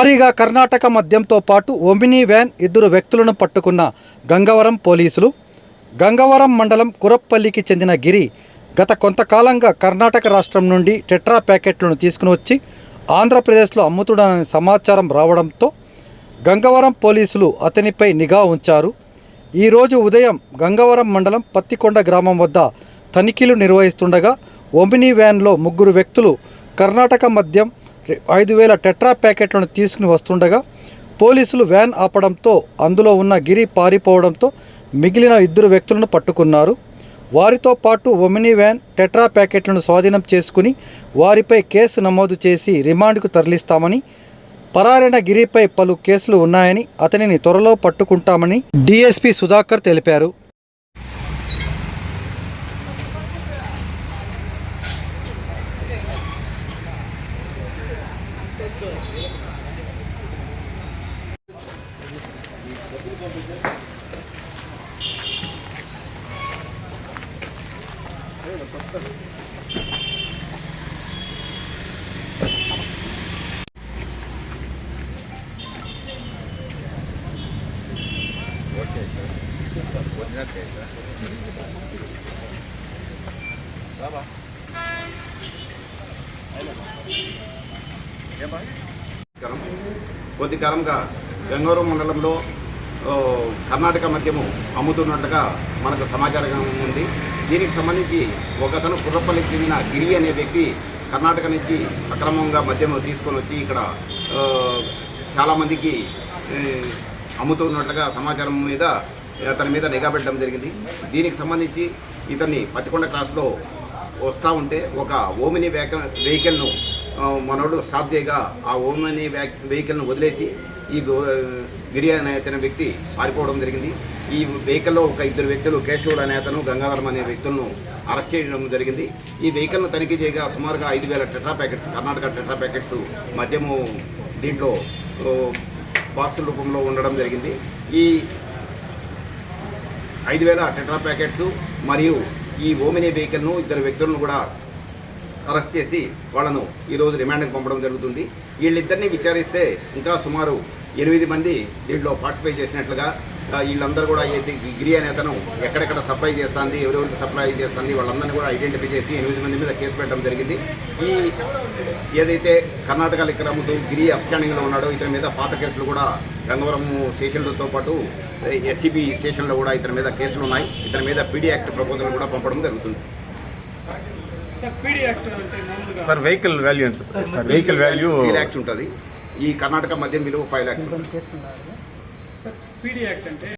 భారీగా కర్ణాటక మద్యంతో పాటు ఒమినీ వ్యాన్ ఇద్దరు వ్యక్తులను పట్టుకున్న గంగవరం పోలీసులు గంగవరం మండలం కురప్పల్లికి చెందిన గిరి గత కొంతకాలంగా కర్ణాటక రాష్ట్రం నుండి టెట్రా ప్యాకెట్లను తీసుకుని వచ్చి ఆంధ్రప్రదేశ్లో అమ్ముతుడనని సమాచారం రావడంతో గంగవరం పోలీసులు అతనిపై నిఘా ఉంచారు. ఈరోజు ఉదయం గంగవరం మండలం పత్తికొండ గ్రామం వద్ద తనిఖీలు నిర్వహిస్తుండగా ఒమినీ వ్యాన్లో ముగ్గురు వ్యక్తులు కర్ణాటక మద్యం ఐదు వేల టెట్రా ప్యాకెట్లను తీసుకుని వస్తుండగా పోలీసులు వ్యాన్ ఆపడంతో అందులో ఉన్న గిరి పారిపోవడంతో మిగిలిన ఇద్దరు వ్యక్తులను పట్టుకున్నారు. వారితో పాటు ఒమినీ వ్యాన్ టెట్రా ప్యాకెట్లను స్వాధీనం చేసుకుని వారిపై కేసు నమోదు చేసి రిమాండ్కు తరలిస్తామని పరారైన గిరిపై పలు కేసులు ఉన్నాయని అతనిని త్వరలో పట్టుకుంటామని డీఎస్పీ సుధాకర్ తెలిపారు. Dạ vâng. Bye-bye. కొద్ది కాలంగా గంగవరం మండలంలో కర్ణాటక మద్యము అమ్ముతున్నట్లుగా మనకు సమాచారం ఉంది. దీనికి సంబంధించి ఒకతను కుర్రపల్లికి చెందిన గిరి అనే వ్యక్తి కర్ణాటక నుంచి అక్రమంగా మద్యము తీసుకొని వచ్చి ఇక్కడ చాలామందికి అమ్ముతున్నట్లుగా సమాచారం మీద అతని మీద నిఘా పెట్టడం జరిగింది. దీనికి సంబంధించి ఇతన్ని పత్తికొండ క్రాస్లో వస్తూ ఉంటే ఒక ఓమిని వెహికల్ వెహికల్ను మనోడు స్టాప్ చేయగా ఆ ఓమని వెహికల్ను వదిలేసి ఈ గో- గిరి అనే అతని వ్యక్తి పారిపోవడం జరిగింది. ఈ వెహికల్లో ఒక ఇద్దరు వ్యక్తులు కేశవుడు అనే అతను గంగాధరం అనే వ్యక్తులను అరెస్ట్ చేయడం జరిగింది. ఈ వెహికల్ను తనిఖీ చేయగా సుమారుగా ఐదు వేల tetra packets Karnataka tetra packets మద్యము దీంట్లో బాక్సుల రూపంలో ఉండడం జరిగింది. ఈ ఐదు వేల టెట్రా ప్యాకెట్స్ మరియు ఈ ఓమినీ వెహికల్ను ఇద్దరు వ్యక్తులను కూడా అరెస్ట్ చేసి వాళ్ళను ఈరోజు రిమాండ్కి పంపడం జరుగుతుంది. వీళ్ళిద్దరిని విచారిస్తే ఇంకా సుమారు ఎనిమిది మంది దీంట్లో పార్టిసిపేట్ చేసినట్లుగా వీళ్ళందరూ కూడా ఏది గిరి అనే అతను ఎక్కడెక్కడ సప్లై చేస్తుంది ఎవరెవరికి సప్లై చేస్తుంది వాళ్ళందరినీ కూడా ఐడెంటిఫై చేసి ఎనిమిది మంది మీద కేసు పెట్టడం జరిగింది. ఈ ఏదైతే కర్ణాటక లిక్కర్ అమ్ముతూ గిరి అప్స్టాండింగ్లో ఉన్నాడో ఇతని మీద పాత కేసులు కూడా గంగవరం స్టేషన్లతో పాటు ఎస్సీబీ స్టేషన్లో కూడా ఇతని మీద కేసులు ఉన్నాయి ఇతని మీద పీడీ యాక్ట్ ప్రపోజల్ కూడా పంపడం జరుగుతుంది. సార్ వెహికల్ వాల్యూ ఎంత sir? Sir vehicle value three lakhs ఉంటుంది. ఈ కర్ణాటక మద్యం విలువ ఫైవ్ ల్యాక్స్ ఉంటుంది. పీడీ యాక్ట్ అంటే